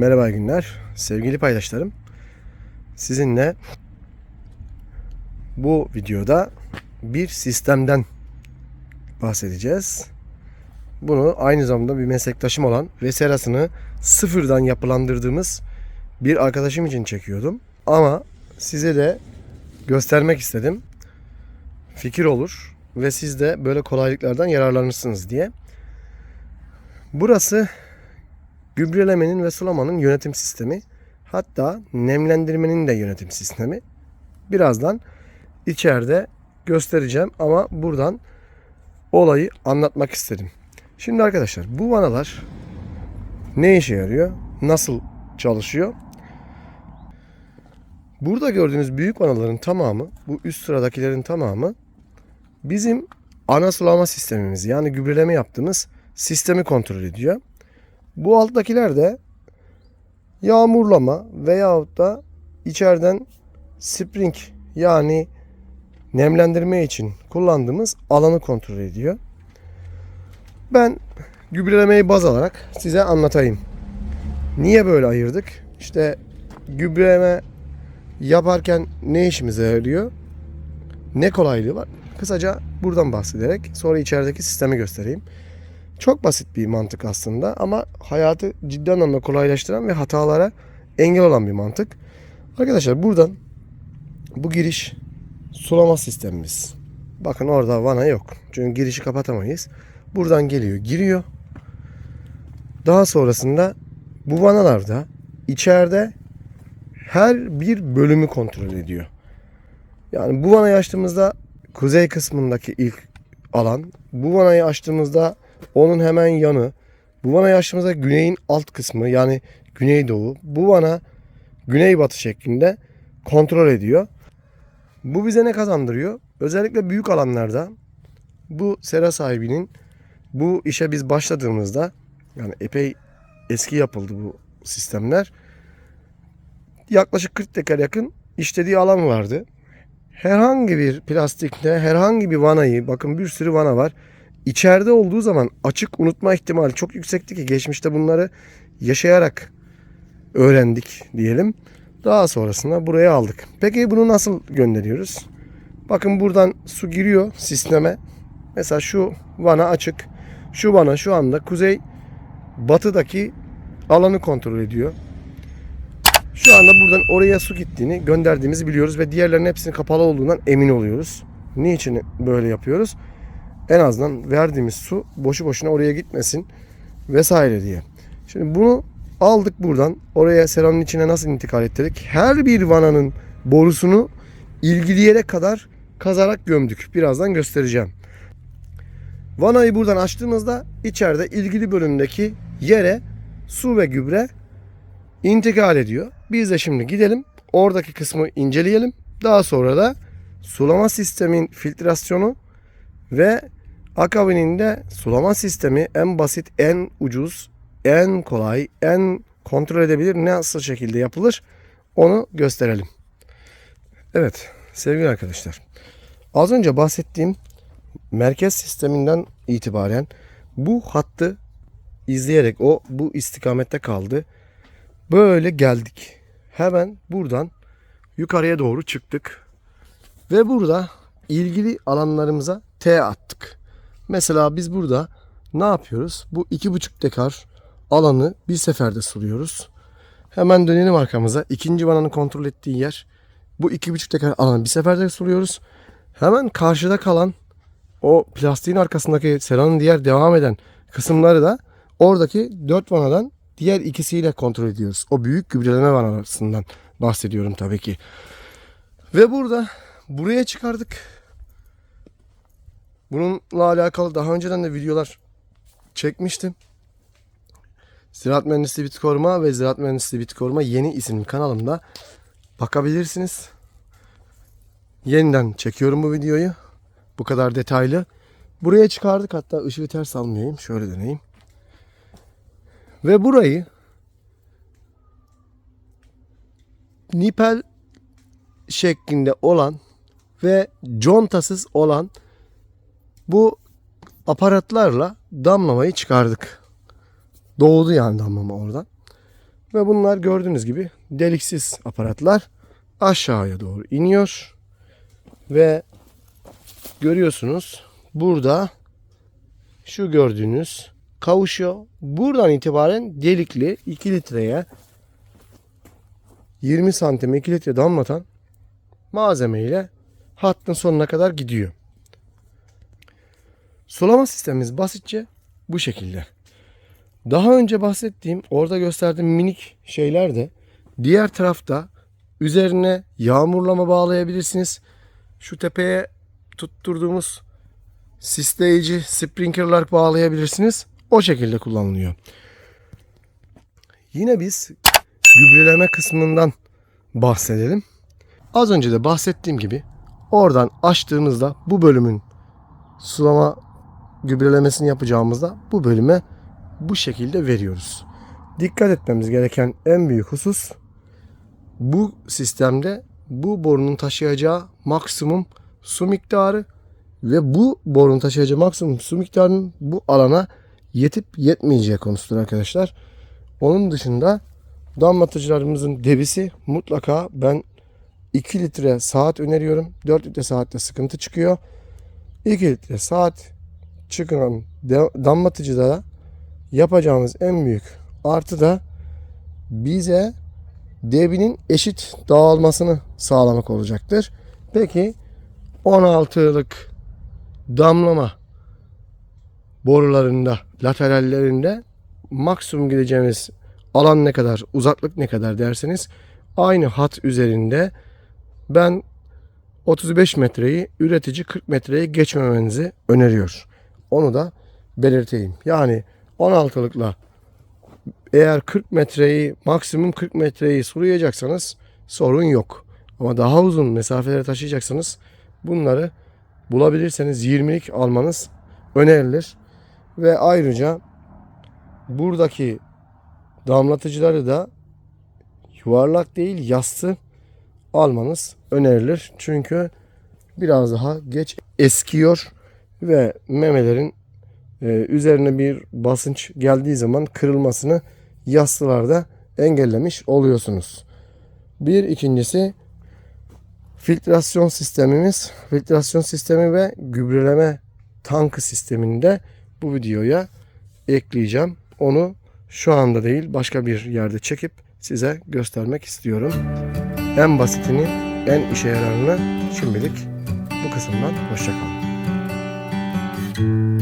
Merhaba günler. Sevgili paydaşlarım. Sizinle bu videoda bir sistemden bahsedeceğiz. Bunu aynı zamanda bir meslektaşım olan ve serasını sıfırdan yapılandırdığımız bir arkadaşım için çekiyordum. Ama size de göstermek istedim. Fikir olur ve siz de böyle kolaylıklardan yararlanırsınız diye. Burası gübrelemenin ve sulamanın yönetim sistemi. Hatta nemlendirmenin de yönetim sistemi. Birazdan içeride göstereceğim ama buradan olayı anlatmak istedim. Şimdi arkadaşlar bu vanalar ne işe yarıyor? Nasıl çalışıyor? Burada gördüğünüz büyük vanaların tamamı, bu üst sıradakilerin tamamı bizim ana sulama sistemimiz yani gübreleme yaptığımız sistemi kontrol ediyor. Bu alttakiler de yağmurlama veyahut da içeriden spring yani nemlendirme için kullandığımız alanı kontrol ediyor. Ben gübrelemeyi baz alarak size anlatayım. Niye böyle ayırdık? İşte gübreleme yaparken ne işimize yarıyor? Ne kolaylığı var? Kısaca buradan bahsederek sonra içerideki sistemi göstereyim. Çok basit bir mantık aslında ama hayatı ciddi anlamda kolaylaştıran ve hatalara engel olan bir mantık. Arkadaşlar buradan bu giriş sulama sistemimiz. Bakın orada vana yok. Çünkü girişi kapatamayız. Buradan geliyor, giriyor. Daha sonrasında bu vanalarda içeride her bir bölümü kontrol ediyor. Yani bu vanayı açtığımızda kuzey kısmındaki ilk alan, bu vanayı açtığımızda onun hemen yanı, bu vanayı açtığımızda güneyin alt kısmı yani güneydoğu, bu vana güneybatı şeklinde kontrol ediyor. Bu bize ne kazandırıyor? Özellikle büyük alanlarda bu sera sahibinin bu işe biz başladığımızda yani epey eski yapıldı bu sistemler. Yaklaşık 40 dekar yakın işlediği alan vardı. Herhangi bir plastikte herhangi bir vanayı bakın bir sürü vana var. İçeride olduğu zaman açık unutma ihtimali çok yüksekti ki geçmişte bunları yaşayarak öğrendik diyelim. Daha sonrasında buraya aldık. Peki bunu nasıl gönderiyoruz? Bakın buradan su giriyor sisteme. Mesela şu vana açık. Şu vana şu anda kuzey batıdaki alanı kontrol ediyor. Şu anda buradan oraya su gittiğini gönderdiğimizi biliyoruz ve diğerlerinin hepsinin kapalı olduğundan emin oluyoruz. Niçin böyle yapıyoruz? En azından verdiğimiz su boşu boşuna oraya gitmesin vesaire diye. Şimdi bunu aldık buradan oraya seranın içine nasıl intikal ettirdik? Her bir vananın borusunu ilgili yere kadar kazarak gömdük. Birazdan göstereceğim. Vanayı buradan açtığımızda içeride ilgili bölümdeki yere su ve gübre intikal ediyor. Biz de şimdi gidelim oradaki kısmı inceleyelim. Daha sonra da sulama sistemin filtrasyonu ve akabininde sulama sistemi en basit, en ucuz, en kolay, en kontrol edebilir nasıl şekilde yapılır onu gösterelim. Evet sevgili arkadaşlar. Az önce bahsettiğim merkez sisteminden itibaren bu hattı izleyerek o bu istikamette kaldı. Böyle geldik. Hemen buradan yukarıya doğru çıktık. Ve burada ilgili alanlarımıza T attık. Mesela biz burada ne yapıyoruz? Bu iki buçuk dekar alanı bir seferde suluyoruz. Hemen dönelim arkamıza. İkinci vananın kontrol ettiği yer. Bu iki buçuk dekar alanı bir seferde suluyoruz. Hemen karşıda kalan o plastiğin arkasındaki seranın diğer devam eden kısımları da oradaki dört vanadan diğer ikisiyle kontrol ediyoruz. O büyük gübreleme vanalarından bahsediyorum tabii ki. Ve burada buraya çıkardık. Bununla alakalı daha önceden de videolar çekmiştim. Ziraat Mühendisliği Bitki Koruma ve Ziraat Mühendisliği Bitki Koruma yeni isim kanalımda bakabilirsiniz. Yeniden çekiyorum bu videoyu. Bu kadar detaylı. Buraya çıkardık hatta ışığı ters almayayım. Şöyle deneyeyim. Ve burayı nipel şeklinde olan ve contasız olan bu aparatlarla damlamayı çıkardık. Doğdu yani damlama oradan. Ve bunlar gördüğünüz gibi deliksiz aparatlar aşağıya doğru iniyor. Ve görüyorsunuz burada şu gördüğünüz kavuşuyor. Buradan itibaren delikli 2 litreye 20 santim 2 litre damlatan malzeme ile hattın sonuna kadar gidiyor. Sulama sistemimiz basitçe bu şekilde. Daha önce bahsettiğim, orada gösterdiğim minik şeyler de diğer tarafta üzerine yağmurlama bağlayabilirsiniz. Şu tepeye tutturduğumuz sisleyici sprinklerler bağlayabilirsiniz. O şekilde kullanılıyor. Yine biz gübreleme kısmından bahsedelim. Az önce de bahsettiğim gibi oradan açtığımızda bu bölümün sulama gübrelemesini yapacağımızda bu bölüme bu şekilde veriyoruz. Dikkat etmemiz gereken en büyük husus bu sistemde bu borunun taşıyacağı maksimum su miktarı ve bu borunun taşıyacağı maksimum su miktarının bu alana yetip yetmeyeceği konusudur arkadaşlar. Onun dışında damlatıcılarımızın debisi mutlaka ben 2 litre saat öneriyorum. 4 litre saatte sıkıntı çıkıyor. 2 litre saat çıkan damlatıcıda yapacağımız en büyük artı da bize debinin eşit dağılmasını sağlamak olacaktır. Peki 16'lık damlama borularında, laterallerinde maksimum gideceğimiz alan ne kadar, uzaklık ne kadar derseniz aynı hat üzerinde ben 35 metreyi üretici 40 metreye geçmemenizi öneriyor. Onu da belirteyim. Yani 16'lıkla eğer 40 metreyi maksimum 40 metreyi sulayacaksanız sorun yok. Ama daha uzun mesafelere taşıyacaksanız bunları bulabilirseniz 20'lik almanız önerilir. Ve ayrıca buradaki damlatıcıları da yuvarlak değil yassı almanız önerilir. Çünkü biraz daha geç eskiyor ve memelerin e, üzerine bir basınç geldiği zaman kırılmasını yastılarda engellemiş oluyorsunuz. Bir ikincisi filtrasyon sistemimiz, filtrasyon sistemi ve gübreleme tankı sisteminde bu videoya ekleyeceğim. Onu şu anda değil başka bir yerde çekip size göstermek istiyorum. En basitini, en işe yararını şimdilik bu kısımdan hoşçakalın. Thank you.